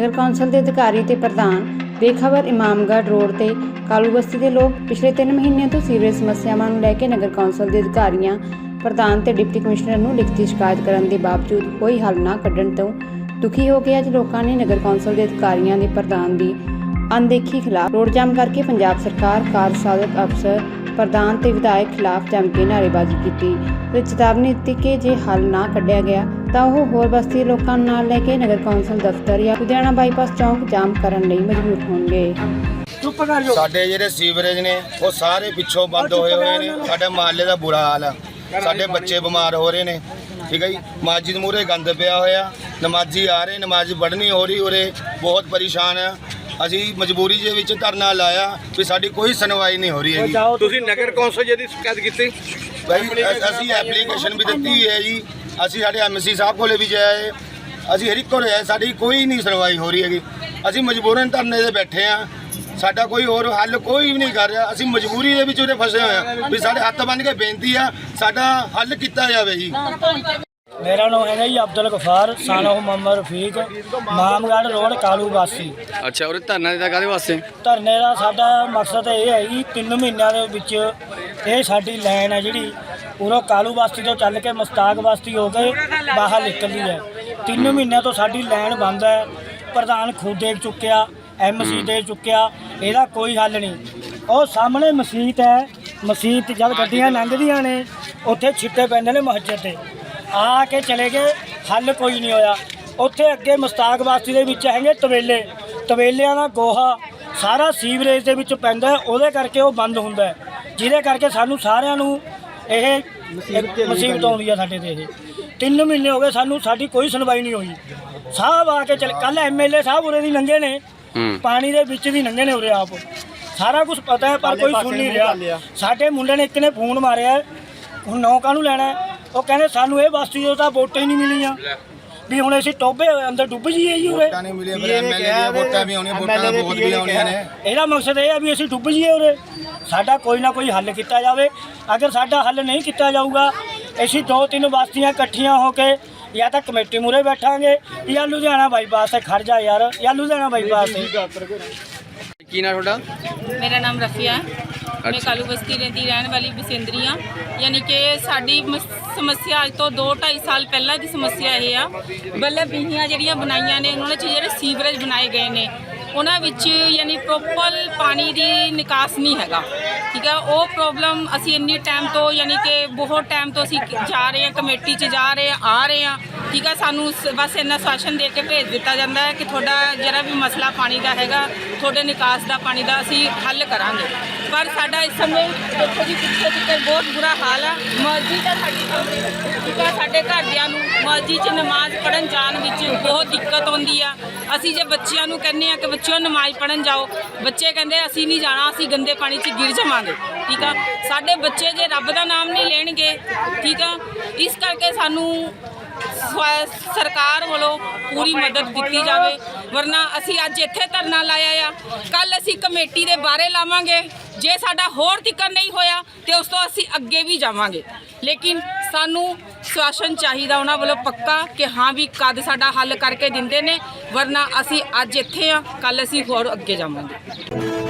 ਨਗਰ council ਦੇ ਅਧਿਕਾਰੀ ਤੇ ਪ੍ਰਧਾਨ, ਬੇਖਬਰ ਇਮਾਮਗੜ੍ਹ ਰੋਡ ਤੇ ਕਾਲੂ ਬਸਤੀ ਦੇ ਲੋਕ ਪਿਛਲੇ 3 ਮਹੀਨਿਆਂ ਤੋਂ ਸੀਵਰੇਜ ਸਮੱਸਿਆਵਾਂ ਨੂੰ ਲੈ ਕੇ ਨਗਰ ਕੌਂਸਲ ਦੇ ਅਧਿਕਾਰੀਆਂ, ਪ੍ਰਧਾਨ ਤੇ ਡਿਪਟੀ ਕਮਿਸ਼ਨਰ ਨੂੰ ਲਿਖਤੀ ਸ਼ਿਕਾਇਤ ਕਰਨ ਦੇ ਬਾਵਜੂਦ ਕੋਈ ਹੱਲ ਨਾ ਕੱਢਣ ਤੋਂ ਦੁਖੀ ਹੋ ਕੇ ਅੱਜ ਲੋਕਾਂ ਨੇ ਨਗਰ ਕੌਂਸਲ ਦੇ ਅਧਿਕਾਰੀਆਂ ਦੇ ਪ੍ਰਧਾਨ ਦੀ ਅਣਦੇਖੀ ਖਿਲਾਫ ਰੋਡ ਜਾਮ ਕਰਕੇ ਪੰਜਾਬ ਸਰਕਾਰ ਕਾਰਜਸਾਧਕ ਅਫਸਰ, ਪ੍ਰਧਾਨ ਤੇ ਵਿਧਾਇਕ ਖਿਲਾਫ ਜੰਮ ਕੇ ਨਾਅਰੇਬਾਜ਼ੀ ਕੀਤੀ। ਤੇ ਚੇਤਾਵਨੀ ਦਿੱਤੀ ਕਿ ਜੇ ਹੱਲ ਨਾ ਕੱਢਿਆ ਗਿਆ ਤਾਂ ਉਹ ਹੋਰ ਬਸਤੀ ਲੋਕਾਂ ਨੂੰ ਨਾਲ ਲੈ ਕੇ ਨਗਰ ਕੌਂਸਲ ਦਫ਼ਤਰ ਜਾਂ ਲੁਧਿਆਣਾ ਬਾਈਪਾਸ ਚੌਂਕ ਜਾਮ ਕਰਨ ਲਈ ਮਜਬੂਰ ਹੋਣਗੇ। ਚੁੱਪ ਕਰ ਜਾਓ। ਸਾਡੇ ਜਿਹੜੇ ਸੀਵਰੇਜ ਨੇ ਉਹ ਸਾਰੇ ਪਿੱਛੋਂ ਬੰਦ ਹੋਏ ਹੋਏ ਨੇ। ਸਾਡੇ ਮਹੱਲੇ ਦਾ ਬੁਰਾ ਹਾਲ ਆ। ਸਾਡੇ ਬੱਚੇ ਬਿਮਾਰ ਹੋ ਰਹੇ ਨੇ। ਠੀਕ ਹੈ ਜੀ? ਮਸਜਿਦ ਮੂਹਰੇ ਗੰਦ ਪਿਆ ਹੋਇਆ। ਨਮਾਜ਼ੀ ਆ ਰਹੇ ਨਮਾਜ਼ ਪੜ੍ਹਨੀ ਹੋ ਰਹੀ ਉਰੇ ਬਹੁਤ ਪਰੇਸ਼ਾਨ ਆ। ਅਸੀਂ ਮਜਬੂਰੀ ਦੇ ਵਿੱਚ ਧਰਨਾ ਲਾਇਆ ਵੀ ਸਾਡੀ ਕੋਈ ਸੁਣਵਾਈ ਨਹੀਂ ਹੋ ਰਹੀ ਹੈਗੀ। ਤੁਸੀਂ ਨਗਰ ਕੌਂਸਲ ਜੀ ਦੀ ਸ਼ਿਕਾਇਤ ਕੀਤੀ? ਭਾਈ ਅਸੀਂ ਐਪਲੀਕੇਸ਼ਨ ਵੀ ਦਿੱਤੀ ਹੋਈ ਹੈ ਜੀ। ਅਸੀਂ ਸਾਡੇ ਐਮਸੀ ਸਾਹਿਬ ਕੋਲੇ ਵੀ ਜਾਏ ਅਸੀਂ ਹਰ ਇੱਕ ਕੋਲੇ ਆਏ ਸਾਡੀ ਕੋਈ ਨਹੀਂ ਸੁਣਵਾਈ ਹੋ ਰਹੀ ਹੈਗੀ। ਅਸੀਂ ਮਜਬੂਰਨ ਧਰਨੇ ਤੇ ਬੈਠੇ ਆ। ਸਾਡਾ ਕੋਈ ਹੋਰ ਹੱਲ ਕੋਈ ਵੀ ਨਹੀਂ ਕਰ ਰਿਹਾ। ਅਸੀਂ ਮਜਬੂਰੀ ਦੇ ਵਿੱਚ ਉਹਦੇ ਫਸੇ ਹੋਏ ਆ। ਵੀ ਸਾਡੇ ਹੱਥ ਬੰਨ ਕੇ ਬੇਨਤੀ ਆ ਸਾਡਾ ਹੱਲ ਕੀਤਾ ਜਾਵੇ ਜੀ। ਮੇਰਾ ਨਾਮ ਹੈਗਾ ਜੀ ਅਬਦੁਲ ਗਫਾਰ ਸਾਨੋ ਮੁਹੰਮਦ ਰਫੀਕ ਮਾਮਗੜ੍ਹ ਰੋਡ ਕਾਲੂ ਵਾਸੀ। ਅੱਛਾ ਉਰੇ ਧਰਨਾ ਦਿੱਤਾ ਕਾਹਦੇ ਵਾਸਤੇ? ਧਰਨੇ ਦਾ ਸਾਡਾ ਮਕਸਦ ਇਹ ਹੈ ਜੀ ਤਿੰਨ ਮਹੀਨਿਆਂ ਦੇ ਵਿੱਚ ਇਹ ਸਾਡੀ ਲਾਈਨ ਹੈ ਜਿਹੜੀ ਉਰੋਂ ਕਾਲੂ ਬਸਤੀ ਤੋਂ ਚੱਲ ਕੇ ਮਸਤਾਕ ਬਸਤੀ ਹੋ ਕੇ ਬਾਹਰ ਨਿਕਲਦੀ ਹੈ। ਤਿੰਨ ਮਹੀਨਿਆਂ ਤੋਂ ਸਾਡੀ ਲਾਈਨ ਬੰਦ ਹੈ। ਪ੍ਰਧਾਨ ਖੁਦ ਦੇਖ ਚੁੱਕਿਆ ਐਮਸੀ ਦੇ ਚੁੱਕਿਆ ਇਹਦਾ ਕੋਈ ਹੱਲ ਨਹੀਂ। ਉਹ ਸਾਹਮਣੇ ਮਸਜਿਦ ਹੈ। ਮਸਜਿਦ 'ਚ ਜਦ ਗੱਡੀਆਂ ਲੰਘਦੀਆਂ ਨੇ ਉੱਥੇ ਛਿੱਟੇ ਪੈਂਦੇ ਨੇ ਮਸਜਿਦ ਤੇ। ਆ ਕੇ ਚਲੇ ਗਏ ਹੱਲ ਕੋਈ ਨਹੀਂ ਹੋਇਆ। ਉੱਥੇ ਅੱਗੇ ਮਸਤਾਕ ਬਸਤੀ ਦੇ ਵਿੱਚ ਹੈਗੇ ਤਵੇਲੇ। ਤਵੇਲਿਆਂ ਦਾ ਗੋਹਾ ਸਾਰਾ ਸੀਵਰੇਜ ਦੇ ਵਿੱਚ ਪੈਂਦਾ ਉਹਦੇ ਕਰਕੇ ਉਹ ਬੰਦ ਹੁੰਦਾ ਜਿਹਦੇ ਕਰਕੇ ਸਾਨੂੰ ਸਾਰਿਆਂ ਨੂੰ ਇਹ ਮੁਸੀਬਤ ਆਉਂਦੀ ਆ ਸਾਡੇ ਤੇ ਇਹ। ਤਿੰਨ ਮਹੀਨੇ ਹੋ ਗਏ ਸਾਨੂੰ ਸਾਡੀ ਕੋਈ ਸੁਣਵਾਈ ਨਹੀਂ ਹੋਈ। ਸਾਹਿਬ ਆ ਕੇ ਚਲ ਕੱਲ ਐਮਐਲਏ ਸਾਹਿਬ ਉਰੇ ਦੀ ਲੰਘੇ ਨੇ। ਪਾਣੀ ਦੇ ਵਿੱਚ ਦੀ ਲੰਘੇ ਨੇ ਉਰੇ ਆਪ। ਸਾਰਾ ਕੁਝ ਪਤਾ ਹੈ ਪਰ ਕੋਈ ਸੁਣ ਨਹੀਂ ਰਿਹਾ। ਸਾਡੇ ਮੁੰਡੇ ਨੇ ਇੱਕ ਨੇ ਫੋਨ ਮਾਰਿਆ ਹੁਣ ਨੌ ਕਾਹਨੂੰ ਲੈਣਾ? ਉਹ ਕਹਿੰਦੇ ਸਾਨੂੰ ਇਹ ਬਸਤੀ ਤੋਂ ਤਾਂ ਵੋਟਾਂ ਹੀ ਨਹੀਂ ਮਿਲੀਆਂ। ਵੀ ਹੁਣ ਅਸੀਂ ਟੋਬੇ ਅੰਦਰ ਡੁੱਬ ਜਾਈਏ ਜੀ ਉਰੇ। ਵੋਟਾਂ ਨਹੀਂ ਮਿਲੀਆਂ ਫਿਰ ਐਮਐਲਏ ਦੀਆਂ ਵੋਟਾਂ ਵੀ ਆਉਣੀਆਂ ਵੋਟਾਂ ਤਾਂ ਬਹੁਤ ਵੀ ਆਉਣੀਆਂ ਨੇ। ਇਹਦਾ ਮਕਸਦ ਇਹ ਹੈ ਵੀ ਅਸੀਂ ਡੁੱਬ ਜਾਈਏ ਉਰੇ। ਸਾਡਾ ਕੋਈ ਨਾ ਕੋਈ ਹੱਲ ਕੀਤਾ ਜਾਵੇ। ਅਗਰ ਸਾਡਾ ਹੱਲ ਨਹੀਂ ਕੀਤਾ ਜਾਊਗਾ ਅਸੀਂ ਦੋ ਤਿੰਨ ਬਸਤੀਆਂ ਇਕੱਠੀਆਂ ਹੋ ਕੇ ਜਾਂ ਤਾਂ ਕਮੇਟੀ ਮੂਰੇ ਬੈਠਾਂਗੇ ਜਾਂ ਲੁਧਿਆਣਾ ਬਾਈਪਾਸ ਤੇ ਖੜ ਜਾ ਯਾਰ ਜਾਂ ਲੁਧਿਆਣਾ ਬਾਈਪਾਸ ਤੇ। ਕੀ ਨਾਮ ਤੁਹਾਡਾ? ਮੇਰਾ ਨਾਮ ਰਫੀਆ। ਹੈ ਮੈਂ ਅੱਛਾ। ਕਾਲੂ ਬਸਤੀ ਰਹਿੰਦੀ ਰਹਿਣ ਵਾਲੀ ਬਸਿੰਦਰੀ ਹਾਂ ਯਾਨੀ ਕਿ ਸਾਡੀ ਮਸ- ਸਮੱਸਿਆ ਅੱਜ ਤੋਂ 2.5 ਸਾਲ ਪਹਿਲਾਂ ਦੀ ਸਮੱਸਿਆ ਇਹ ਆ। ਬੱਲੇ ਬੀਹੀਆਂ ਜਿਹੜੀਆਂ ਬਣਾਈਆਂ ਨੇ ਉਹਨਾਂ 'ਚ ਜਿਹੜੇ ਸੀਵਰੇਜ ਬਣਾਏ ਗਏ ਨੇ ਉਹਨਾਂ ਵਿੱਚ ਯਾਨੀ ਪ੍ਰੋਪਰ ਪਾਣੀ ਦੀ ਨਿਕਾਸ ਨਹੀਂ ਹੈਗਾ। ਠੀਕ ਹੈ ਉਹ ਪ੍ਰੋਬਲਮ ਅਸੀਂ ਇੰਨੀ ਟਾਈਮ ਤੋਂ ਯਾਨੀ ਕਿ ਬਹੁਤ ਟਾਈਮ ਤੋਂ ਅਸੀਂ ਜਾ ਰਹੇ ਹਾਂ ਕਮੇਟੀ 'ਚ ਜਾ ਰਹੇ ਹਾਂ ਆ ਰਹੇ ਹਾਂ। ਠੀਕ ਆ, ਸਾਨੂੰ ਸ- ਬਸ ਇੰਨਾ ਸ਼ਾਸਨ ਦੇ ਕੇ ਭੇਜ ਦਿੱਤਾ ਜਾਂਦਾ ਹੈ ਕਿ ਤੁਹਾਡਾ ਜਿਹੜਾ ਵੀ ਮਸਲਾ ਪਾਣੀ ਦਾ ਹੈਗਾ, ਤੁਹਾਡੇ ਨਿਕਾਸ ਦਾ ਪਾਣੀ ਦਾ ਅਸੀਂ ਹੱਲ ਕਰਾਂਗੇ। ਪਰ ਸਾਡਾ ਇਸ ਸਮੇਂ ਦੇਖੋ ਜੀ, ਪਿੱਛੇ ਪਿੱਛੇ ਬਹੁਤ ਬੁਰਾ ਹਾਲ ਆ। ਮਸਜਿਦ ਦਾ ਸਾਡੀ ਸਾਹਮਣੇ ਠੀਕ ਹੈ ਸਾਡੇ ਘਰਦਿਆਂ ਨੂੰ ਮਸਜਿਦ 'ਚ ਨਮਾਜ਼ ਪੜਨ ਜਾਣ ਵਿੱਚ ਬਹੁਤ ਦਿੱਕਤ ਆਉਂਦੀ ਆ। ਅਸੀਂ ਜੇ ਬੱਚਿਆਂ ਨੂੰ ਕਹਿੰਦੇ ਆ ਕਿ ਬੱਚਿਓ ਨਮਾਜ਼ ਪੜਨ ਜਾਓ, ਬੱਚੇ ਕਹਿੰਦੇ ਅਸੀਂ ਨਹੀਂ ਜਾਣਾ, ਅਸੀਂ ਗੰਦੇ ਪਾਣੀ 'ਚ ਗਿਰ ਜਾਵਾਂਗੇ। ਠੀਕ ਆ, ਸਾਡੇ ਬੱਚੇ ਜੇ ਰੱਬ ਦਾ ਨਾਮ ਨਹੀਂ ਲੈਣਗੇ, ਠੀਕ ਆ, ਇਸ ਕਰਕੇ ਸਾਨੂੰ ਸਰਕਾਰ ਵੱਲੋਂ ਪੂਰੀ ਮਦਦ ਦਿੱਤੀ ਜਾਵੇ। ਵਰਨਾ ਅਸੀਂ ਅੱਜ ਇੱਥੇ ਧਰਨਾ ਲਾਇਆ ਆ। ਕੱਲ ਅਸੀਂ ਕਮੇਟੀ ਦੇ ਬਾਰੇ ਲਾਵਾਂਗੇ। ਜੇ ਸਾਡਾ ਹੋਰ ਦਿੱਕਤ ਨਹੀਂ ਹੋਇਆ, ਤੇ ਉਸ ਤੋਂ ਅਸੀਂ ਅੱਗੇ ਵੀ ਜਾਵਾਂਗੇ। ਲੇਕਿਨ ਸਾਨੂੰ ਸ਼ਾਸਨ ਚਾਹੀਦਾ, ਉਹਨਾਂ ਵੱਲੋਂ ਪੱਕਾ ਕਿ ਹਾਂ ਵੀ ਕਦ ਸਾਡਾ ਹੱਲ ਕਰਕੇ ਦਿੰਦੇ ਨੇ। ਵਰਨਾ ਅਸੀਂ ਅੱਜ ਇੱਥੇ ਆ ਕੱਲ ਅਸੀਂ ਹੋਰ ਅੱਗੇ ਜਾਵਾਂਗੇ।